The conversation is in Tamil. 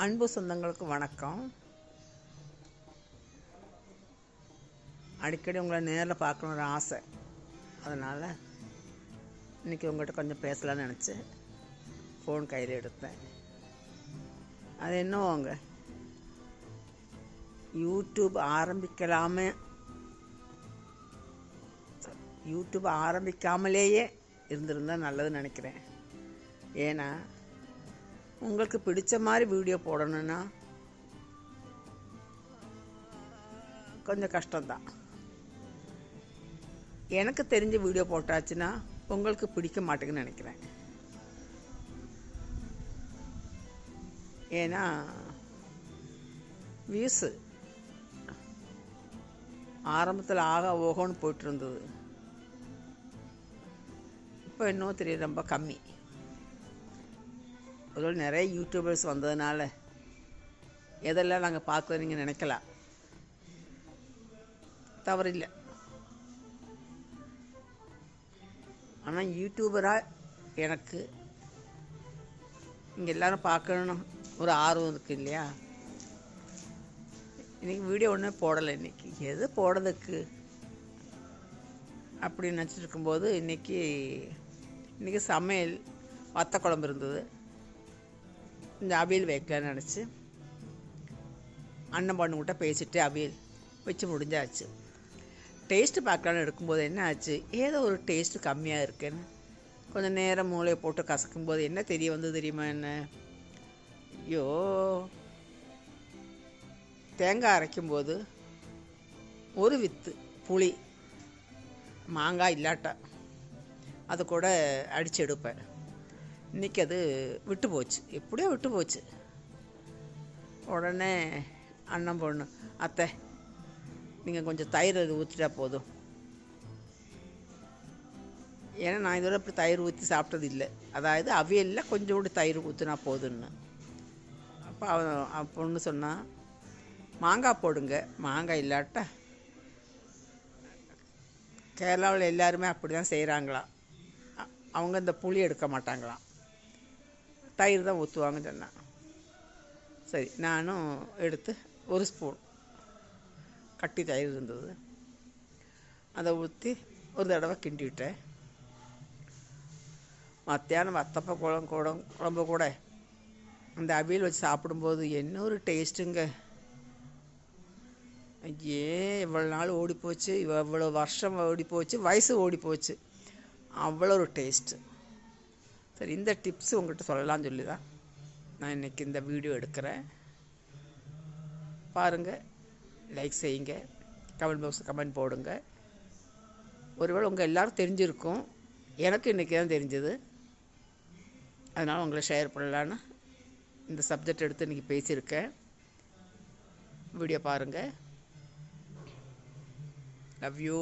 அன்பு சொந்தங்களுக்கு வணக்கம். அடிக்கடி உங்களை நேரில் பார்க்கணுன்ற ஆசை. அதனால் இன்றைக்கி உங்கள்கிட்ட கொஞ்சம் பேசலாம்னு நினச்சேன். ஃபோன் கையில் எடுத்தேன். அது என்னவோங்க? யூடியூப் ஆரம்பிக்கலாமே. யூடியூப் ஆரம்பிக்காமலேயே இருந்திருந்தால் நல்லதுன்னு நினைக்கிறேன். ஏன்னா உங்களுக்கு பிடிச்ச மாதிரி வீடியோ போடணுன்னா கொஞ்சம் கஷ்டம்தான். எனக்கு தெரிஞ்ச வீடியோ போட்டாச்சுன்னா உங்களுக்கு பிடிக்க மாட்டேங்குன்னு நினைக்கிறேன். ஏன்னா வியூஸு ஆரம்பத்தில் ஆக ஓகோன்னு போயிட்டு இருந்தது. இப்போ இன்னும் தெரியுது ரொம்ப கம்மி. ஒரு நிறைய யூடியூபர்ஸ் வந்ததுனால எதெல்லாம் நாங்கள் பார்க்குறது நீங்கள் நினைக்கலாம். தவறில்லை. ஆனால் யூடியூபராக எனக்கு இங்கே எல்லோரும் பார்க்கணுன்னு ஒரு ஆர்வம் இருக்குது இல்லையா? இன்றைக்கி வீடியோ ஒன்றும் போடலை இன்றைக்கி எது போடுறதுக்கு? அப்படின்னு நினச்சிட்டு இருக்கும்போது இன்றைக்கி இன்றைக்கி சமையல் வத்த குழம்பு இருந்தது. இந்த அவியல் வைக்கலான்னு நினச்சி அண்ணன் பொண்ணுக்கிட்ட பேசிட்டு அவியல் வச்சு முடிஞ்சாச்சு. டேஸ்ட்டு பார்க்கலான்னு எடுக்கும்போது என்ன ஆச்சு? ஏதோ ஒரு டேஸ்ட்டு கம்மியாக இருக்குன்னு. கொஞ்சம் நேரம் மூளையை போட்டு கசக்கும்போது என்ன தெரிய வந்து தெரியுமா என்ன? ஐயோ. தேங்காய் அரைக்கும்போது ஒரு வித்து புளி மாங்காய் இல்லாட்டா. அது கூட அடித்து எடுப்பேன். இன்றைக்கி அது விட்டு போச்சு. எப்படியோ விட்டு போச்சு. உடனே அண்ணன் பொண்ணு அத்தை நீங்கள் கொஞ்சம் தயிர் அது ஊற்றிட்டா போதும். ஏன்னா நான் இதோட இப்படி தயிர் ஊற்றி சாப்பிட்டது இல்லை. அதாவது அவியலில் கொஞ்சோண்டு தயிர் ஊற்றினா போதும்னு. அப்போ அவன் பொண்ணு சொன்னால் மாங்காய் போடுங்க மாங்காய் இல்லாட்டா கேரளாவில் எல்லாருமே அப்படி தான் செய்கிறாங்களாம் அவங்க இந்த புளி எடுக்க மாட்டாங்களாம். தயிர் தான் ஊற்றுவாங்க சொன்னான் சரி நானும் எடுத்து ஒரு ஸ்பூன் கட்டி தயிர் இருந்தது. அதை ஊற்றி ஒரு தடவை கிண்டி விட்டேன் மத்தியானம் வத்தப்ப குழம்பு கூட குழம்பு கூட. அந்த அவியல் வச்சு சாப்பிடும்போது என்ன ஒரு டேஸ்ட்டுங்க. ஐயே இவ்வளோ நாள் ஓடி போச்சு இவ்வளோ வருஷம் ஓடி போச்சு வயசு ஓடி போச்சு அவ்வளோ ஒரு டேஸ்ட்டு. சரி இந்த டிப்ஸ் உங்கள்கிட்ட சொல்லலாம்னு சொல்லி தான் நான் இன்றைக்கி இந்த வீடியோ எடுக்கிறேன். பாருங்கள் லைக் செய்யுங்க கமெண்ட் பாக்ஸ் கமெண்ட் போடுங்க. ஒருவேளை உங்கள் எல்லோரும் தெரிஞ்சிருக்கும். எனக்கு இன்றைக்கி தான் தெரிஞ்சது. அதனால் உங்களை ஷேர் பண்ணலான்னு இந்த சப்ஜெக்ட் எடுத்து இன்றைக்கி பேசியிருக்கேன். வீடியோ பாருங்கள் லவ் யூ